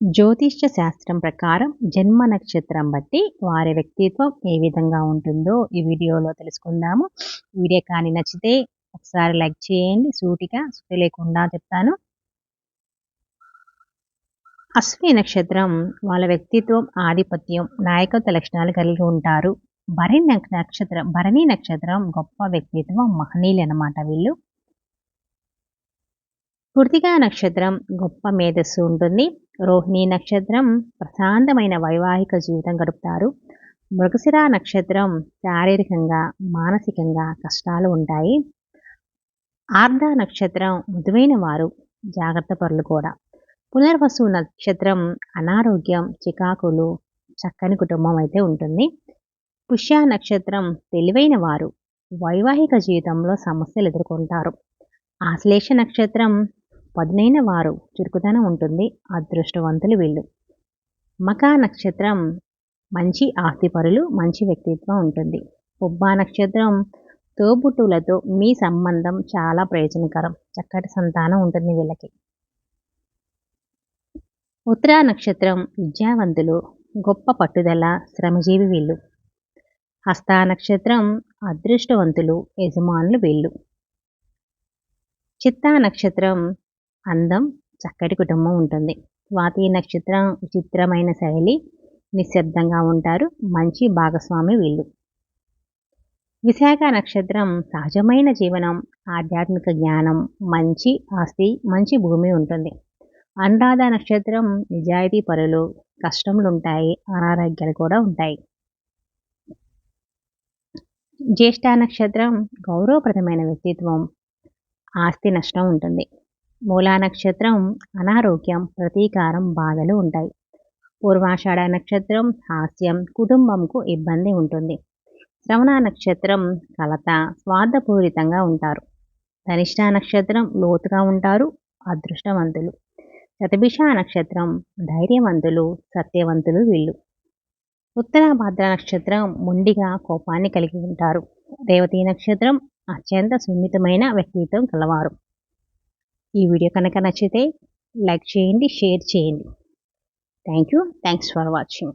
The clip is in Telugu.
జ్యోతిష్య శాస్త్రం ప్రకారం జన్మ నక్షత్రం బట్టి వారి వ్యక్తిత్వం ఏ విధంగా ఉంటుందో ఈ వీడియోలో తెలుసుకుందాము. వీడియో కానీ నచ్చితే ఒకసారి లైక్ చేయండి. సూటిగా సుతి లేకుండా చెప్తాను. అశ్విని నక్షత్రం వాళ్ళ వ్యక్తిత్వం ఆధిపత్యం నాయకత్వ లక్షణాలు కలిగి ఉంటారు. భరణి నక్షత్రం భరణి నక్షత్రం గొప్ప వ్యక్తిత్వం మహనీయులు అనమాట వీళ్ళు. స్ఫూర్తిగా నక్షత్రం గొప్ప మేధస్సు ఉంటుంది. రోహిణి నక్షత్రం ప్రశాంతమైన వైవాహిక జీవితం గడుపుతారు. మృగశిర నక్షత్రం శారీరకంగా మానసికంగా కష్టాలు ఉంటాయి. ఆర్ధ నక్షత్రం మృదువైన వారు జాగ్రత్త పరులు కూడా. పునర్వసు నక్షత్రం అనారోగ్యం చికాకులు చక్కని కుటుంబం అయితే ఉంటుంది. పుష్య నక్షత్రం తెలివైన వారు వైవాహిక జీవితంలో సమస్యలు ఎదుర్కొంటారు. ఆశ్లేష నక్షత్రం పదునైన వారు చురుకుదనం ఉంటుంది అదృష్టవంతులు వీళ్ళు. మకా నక్షత్రం మంచి ఆస్తిపరులు మంచి వ్యక్తిత్వం ఉంటుంది. ఉబ్బా నక్షత్రం తోబుట్టులతో మీ సంబంధం చాలా ప్రయోజనకరం చక్కటి సంతానం ఉంటుంది వీళ్ళకి. ఉత్తరా నక్షత్రం విద్యావంతులు గొప్ప పట్టుదల శ్రమజీవి వీళ్ళు. హస్తా నక్షత్రం అదృష్టవంతులు యజమానులు వీళ్ళు. చిత్తా నక్షత్రం అందం చక్కటి కుటుంబం ఉంటుంది. స్వాతి నక్షత్రం విచిత్రమైన శైలి నిశ్శబ్దంగా ఉంటారు. మంచి భాగస్వామి వీళ్ళు. విశాఖ నక్షత్రం సహజమైన జీవనం ఆధ్యాత్మిక జ్ఞానం మంచి ఆస్తి మంచి భూమి ఉంటుంది. అనురాధ నక్షత్రం నిజాయితీ పరులు కష్టములు ఉంటాయి అనారోగ్యాలు కూడా ఉంటాయి. జ్యేష్ఠ నక్షత్రం గౌరవప్రదమైన వ్యక్తిత్వం ఆస్తి నష్టం ఉంటుంది. మూలా నక్షత్రం అనారోగ్యం ప్రతీకారం బాధలు ఉంటాయి. పూర్వాషాఢ నక్షత్రం హాస్యం కుటుంబంకు ఇబ్బంది ఉంటుంది. శ్రవణ నక్షత్రం కలత స్వార్థపూరితంగా ఉంటారు. ధనిష్ట నక్షత్రం లోతుగా ఉంటారు అదృష్టవంతులు. శతభిష నక్షత్రం ధైర్యవంతులు సత్యవంతులు వీళ్ళు. ఉత్తరాభద్ర నక్షత్రం ముండిగా కోపాన్ని కలిగి ఉంటారు. రేవతి నక్షత్రం అత్యంత సున్నితమైన వ్యక్తిత్వం కలవారు. ఈ వీడియో కనుక నచ్చితే లైక్ చేయండి షేర్ చేయండి. Thank you thanks for watching